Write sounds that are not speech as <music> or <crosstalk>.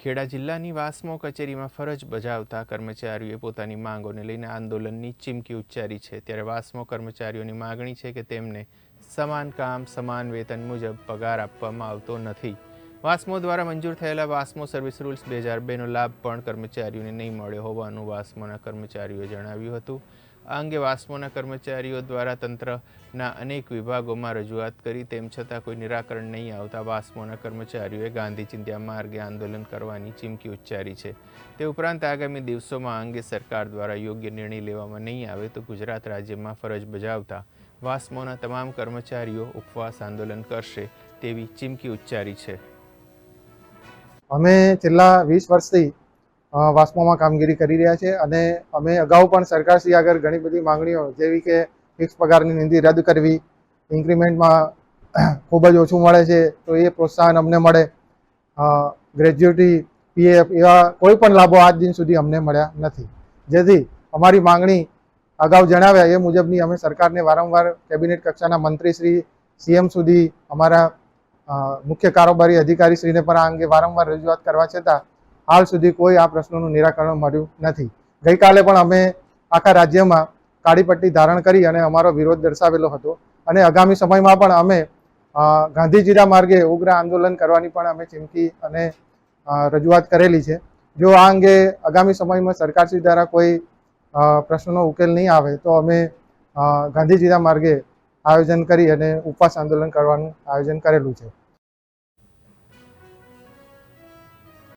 ખેડા જિલ્લાની વાસ્મો કચેરીમાં ફરજ બજાવતા કર્મચારીઓએ પોતાની માંગોને લઈને આંદોલનની ચીમકી ઉચ્ચારી છે. ત્યારે વાસ્મો કર્મચારીઓની માગણી છે કે તેમને સમાન કામ, સમાન વેતન મુજબ પગાર આપવામાં આવતો નથી. વાસ્મો દ્વારા મંજૂર થયેલા વાસ્મો સર્વિસ રૂલ્સ બે હજાર બેનો લાભ પણ કર્મચારીઓને નહીં મળ્યો હોવાનું વાસ્મોના કર્મચારીઓએ જણાવ્યું હતું. આ અંગે વાસ્મોના કર્મચારીઓ દ્વારા તંત્રના અનેક વિભાગોમાં રજૂઆત કરી, તેમ છતાં કોઈ નિરાકરણ નહીં આવતા વાસ્મોના કર્મચારીઓએ ગાંધી ચિંધ્યા માર્ગે આંદોલન કરવાની ચીમકી ઉચ્ચારી છે. તે ઉપરાંત આગામી દિવસોમાં આ અંગે સરકાર દ્વારા યોગ્ય નિર્ણય લેવામાં નહીં આવે તો ગુજરાત રાજ્યમાં ફરજ બજાવતા વાસ્મોના તમામ કર્મચારીઓ ઉપવાસ આંદોલન કરશે તેવી ચીમકી ઉચ્ચારી છે. અમે છેલ્લા વીસ વર્ષથી વાસ્મોમાં કામગીરી કરી રહ્યા છે અને અમે અગાઉ પણ સરકારશ્રી આગળ ઘણી બધી માંગણીઓ, જેવી કે ફિક્સ પગારની નિધિ રદ કરવી, ઇન્ક્રીમેન્ટમાં <clears throat> ખૂબ જ ઓછું મળે છે, તો એ પ્રોત્સાહન અમને મળે. ગ્રેજ્યુટી પીએફ એવા કોઈ પણ લાભો આજ દિન સુધી અમને મળ્યા નથી. જેથી અમારી માંગણી અગાઉ જણાવ્યા એ મુજબની અમે સરકારને વારંવાર કેબિનેટ કક્ષાના મંત્રી શ્રી સીએમ સુધી અમારા મુખ્ય કારોબારી અધિકારીશ્રીને પણ આ અંગે વારંવાર રજૂઆત કરવા છતાં હાલ સુધી કોઈ આ પ્રશ્નોનું નિરાકરણ મળ્યું નથી. ગઈકાલે પણ અમે આખા રાજ્યમાં કાળી પટ્ટી ધારણ કરી અને અમારો વિરોધ દર્શાવેલો હતો અને આગામી સમયમાં પણ અમે ગાંધીજીના માર્ગે ઉગ્ર આંદોલન કરવાની પણ અમે ચીમકી અને રજૂઆત કરેલી છે. જો આ અંગે આગામી સમયમાં સરકારશ્રી દ્વારા કોઈ પ્રશ્નનો ઉકેલ નહીં આવે તો અમે ગાંધીજીના માર્ગે આયોજન કરી અને ઉપવાસ આંદોલન કરવાનું આયોજન કરેલું છે.